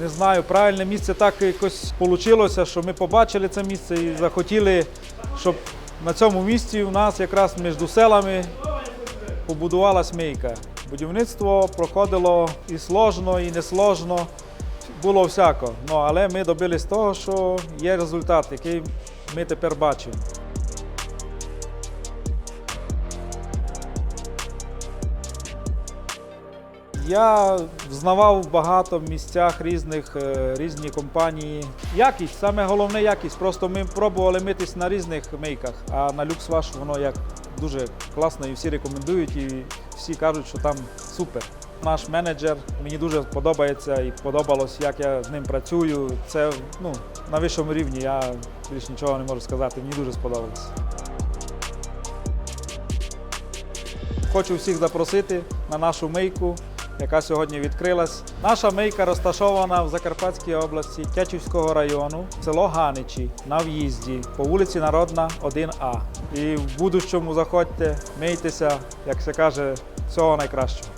Не знаю, правильне місце так якось вийшло, що ми побачили це місце і захотіли, щоб на цьому місці у нас якраз між селами побудувалась мийка. Будівництво проходило і сложно, і несложно. Було всяко. Ну, але ми добились того, що є результат, який ми тепер бачимо. Я знавав багато в місцях різних, е, різні компанії. Якість, саме головне якість. Просто ми пробували митись на різних мийках, а на люксваш воно як дуже класно і всі рекомендують, і всі кажуть, що там супер. Наш менеджер мені дуже подобається і подобалось, як я з ним працюю. Це ну, на вищому рівні. Я більш нічого не можу сказати. Мені дуже сподобалось. Хочу всіх запросити на нашу мийку, яка сьогодні відкрилась. Наша мийка розташована в Закарпатській області Тячівського району, село Ганичі, на в'їзді по вулиці Народна, 1А. І в будущому заходьте, мийтеся, як се каже, всього найкращого.